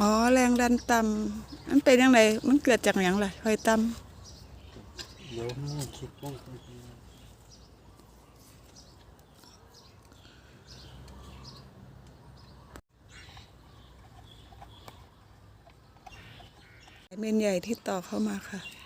อ๋อแรงดันต่ำมันเป็นยังไงมันเกิดจากอย่างไรไฟต่เดี๋ยวนี่คิดว่าำเมนใหญ่ที่ต่อเข้ามาค่ะ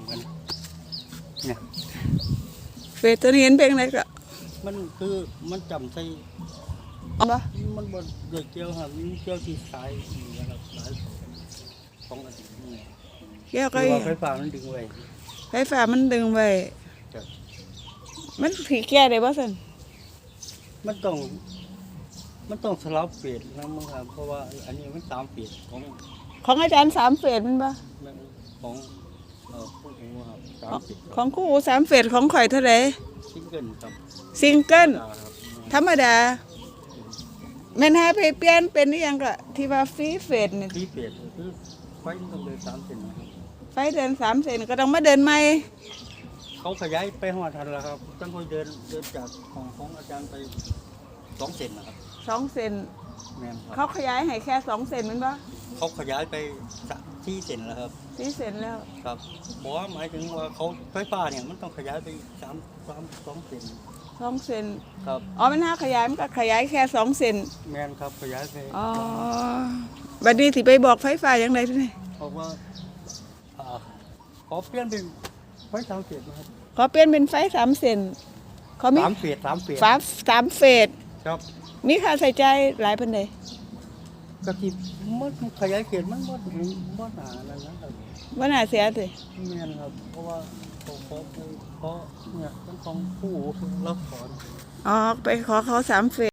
ำกันเนี่ยเฟสตัวนี้เห็นเป็นไงก็มันคือมันจำใส่อ๋อปะมันบนเดือดเจียวครับมันเจียวที่สายนี่นะครับสายของอันนี้แก้วคืก็อว่าไฟฟ้ามันดึงไว้ไฟฟ้ามันดึงไว้จ้ะมันผีแก้ได้บ่สันมันต้อง มันต้องสลับเปลี่ยนนะมึงครับเพราะว่าอันนี้มันตามเปลี่ยนของของอาจารย์สามเฟสมันปะของ เอ่อพวกนี้ครับตามเปลี่ยนของคู่หูสามเฟสของข่อยเท่าไหร่ซิงเกิลครับซิงเกิลจ้าครับธรรมดาแม่นหาไปเปลี่ยนเป็นอหยังก็ที่ว่าฟรีเฟสนี่ที่เปลี่ยนคือไฟมันต้องเดินตามเส้นนะครับไฟเดินสามเซนก็ต้องมาเดินใหม่เขาขยายไปหัวทันแล้วครับต้องคอยเดินเดินจากของของอาจารย์ไปสองเซนนะครับสองเซน แม่นครับเขาขยายให้แค่สองเซนแมันปะเขาขยายไปสามที่เซนแล้วครับ สี่เซนแล้ว ครับบอกว่าหมายถึงว่าเขาไฟฟ้าเนี่ยมันต้องขยายไปสามสามสองเซนสองเซนครับอ๋อมันห้าขยายมันก็ขยายแค่สองเซนแมนครับขยายไปอ๋อบัดนี้สิไปบอกไฟฟ้าอย่างไรทีนี่เพราะว่าอ่าขอเปลี่ยนเป็นไฟสามเฟสนะครับขอเปลี่ยนเป็นไฟสามเซนเขามีสามเฟสสามเฟสฟ้าสามเฟสครับ มีค่าใส่ใจายหลายพันเลยกะทิมันขยายเขตมันมันมันหานั่นนะครับว่าน่าเสียสิแมนครับ เพราะว่าเขาเขาเขาเนี่ยต้องของผู้รับสอน อ๋อไปขอเขาสามเฟส